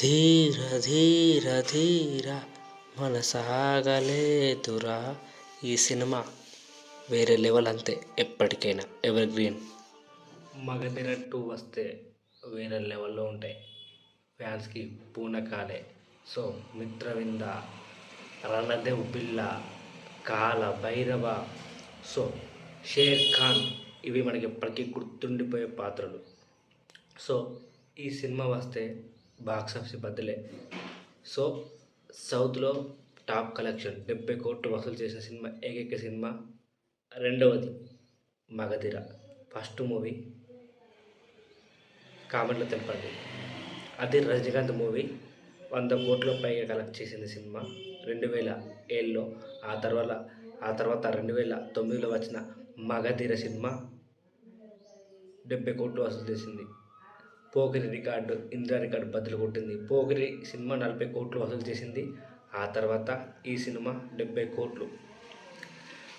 ధీర ధీర ధీర మనసాగలేదురా ఈ సినిమా వేరే లెవెల్ అంతే ఎప్పటికైనా. ఎవర్ గ్రీన్ మగధీర టూ వస్తే వేరే లెవెల్లో ఉంటాయి. ఫ్యాన్స్కి పూనకాలే. సో మిత్రవింద రణదేవ్ బిల్లా కాల భైరవ. సో షేర్ ఖాన్ ఇవి మనకి ఎప్పటికీ గుర్తుండిపోయే పాత్రలు. సో ఈ సినిమా వస్తే బాక్స్ ఆఫీస్ బద్దలే సో సౌత్లో టాప్ కలెక్షన్ డెబ్బై కోట్లు వసూలు చేసిన సినిమా ఏకైక సినిమా రెండవది మగధిర. ఫస్ట్ మూవీ కామెంట్లో తెలపండి అది రజనీకాంత్ మూవీ వంద కోట్ల పైగా కలెక్ట్ చేసింది సినిమా రెండు వేల ఏళ్ళలో. ఆ తర్వాత ఆ తర్వాత రెండు వేల తొమ్మిదిలో వచ్చిన మగధీర సినిమా డెబ్బై కోట్లు వసూలు చేసింది. పోకిరి రికార్డు ఇందిరా రికార్డు బద్దలు కొట్టింది. పోకిరి సినిమా నలభై కోట్లు వసూలు చేసింది. ఆ తర్వాత ఈ సినిమా డెబ్బై కోట్లు.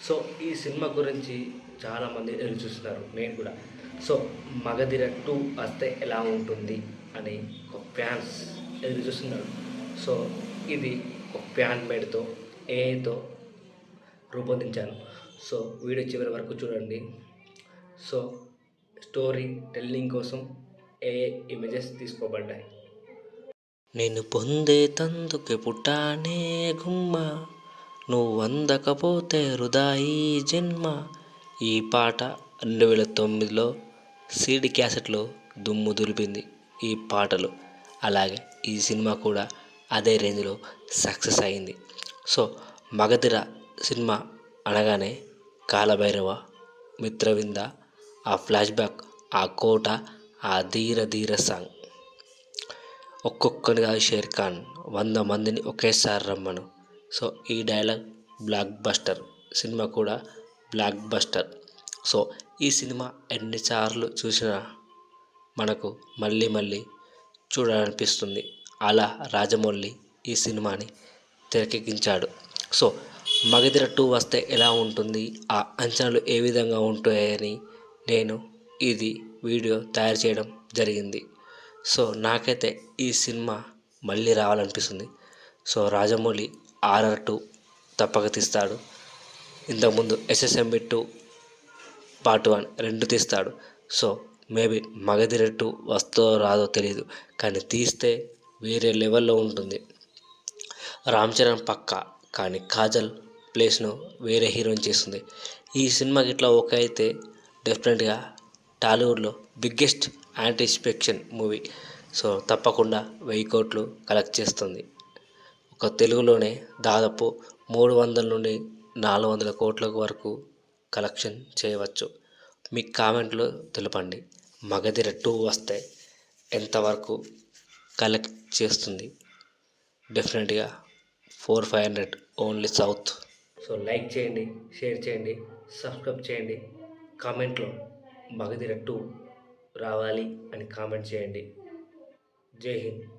సో ఈ సినిమా గురించి చాలామంది ఎదురు చూస్తున్నారు నేను కూడా. సో మగధిర టూ వస్తే ఎలా ఉంటుంది అని ఒక ఫ్యాన్స్ ఎదురు చూస్తున్నారు. సో ఇది ఒక ఫ్యాన్ మేడ్తో ఏతో రూపొందించాను. సో వీడియో చివరి వరకు చూడండి. సో స్టోరీ టెల్లింగ్ కోసం ఏ ఇమేజెస్ తీసుకోబడ్డాయి? నేను పొందే తందుకే పుట్టానే గుమ్మ నువ్వు అందకపోతే హృదాయి జన్మ. ఈ పాట రెండు వేల తొమ్మిదిలో సీడీ క్యాసెట్లో దుమ్ము దులిపింది ఈ పాటలు. అలాగే ఈ సినిమా కూడా అదే రేంజ్లో సక్సెస్ అయింది. సో మగధిర సినిమా అనగానే కాలభైరవ మిత్రవింద ఆ ఫ్లాష్ బ్యాక్ ఆ కోట ఆ ధీర ధీర సాంగ్. ఒక్కొక్కరిగా షేర్ ఖాన్ వంద మందిని ఒకేసారి రమ్మను. సో ఈ డైలాగ్ బ్లాక్ బస్టర్. సినిమా కూడా బ్లాక్ బస్టర్. సో ఈ సినిమా ఎన్నిసార్లు చూసినా మనకు మళ్ళీ మళ్ళీ చూడాలనిపిస్తుంది. అలా రాజమౌళి ఈ సినిమాని తెరకెక్కించాడు. సో మగధిర టూ వస్తే ఎలా ఉంటుంది? ఆ అంచనాలు ఏ విధంగా ఉంటాయని నేను ఇది వీడియో తయారు చేయడం జరిగింది. సో నాకైతే ఈ సినిమా మళ్ళీ రావాలనిపిస్తుంది. సో రాజమౌళి ఆర్ఆర్ టూ తప్పక తీస్తాడు. ఇంతకుముందు ఎస్ఎస్ఎంబి టూ పార్ట్ వన్ రెండు తీస్తాడు. సో మేబీ మగధీర టూ వస్తో రాదో తెలియదు కానీ తీస్తే వేరే లెవెల్లో ఉంటుంది. రామ్ చరణ్ పక్క కానీ కాజల్ ప్లేస్ను వేరే హీరోయిన్ చేస్తుంది. ఈ సినిమాకి ఇట్లా ఒక అయితే డెఫినెట్గా టాలీవుడ్లో బిగ్గెస్ట్ యాంటిస్పెక్షన్ మూవీ. సో తప్పకుండా వెయ్యి కోట్లు కలెక్ట్ చేస్తుంది. ఒక తెలుగులోనే దాదాపు మూడు వందల నుండి నాలుగు వందల కోట్ల వరకు కలెక్షన్ చేయవచ్చు. మీ కామెంట్లో తెలపండి. మగధిర టూ వస్తే ఎంతవరకు కలెక్ట్ చేస్తుంది? డెఫినెట్గా four five hundred only south. So like చేయండి షేర్ చేయండి సబ్స్క్రైబ్ చేయండి. కామెంట్లో మగధీర టూ రావాలి అని కామెంట్ చేయండి. జై హింద్.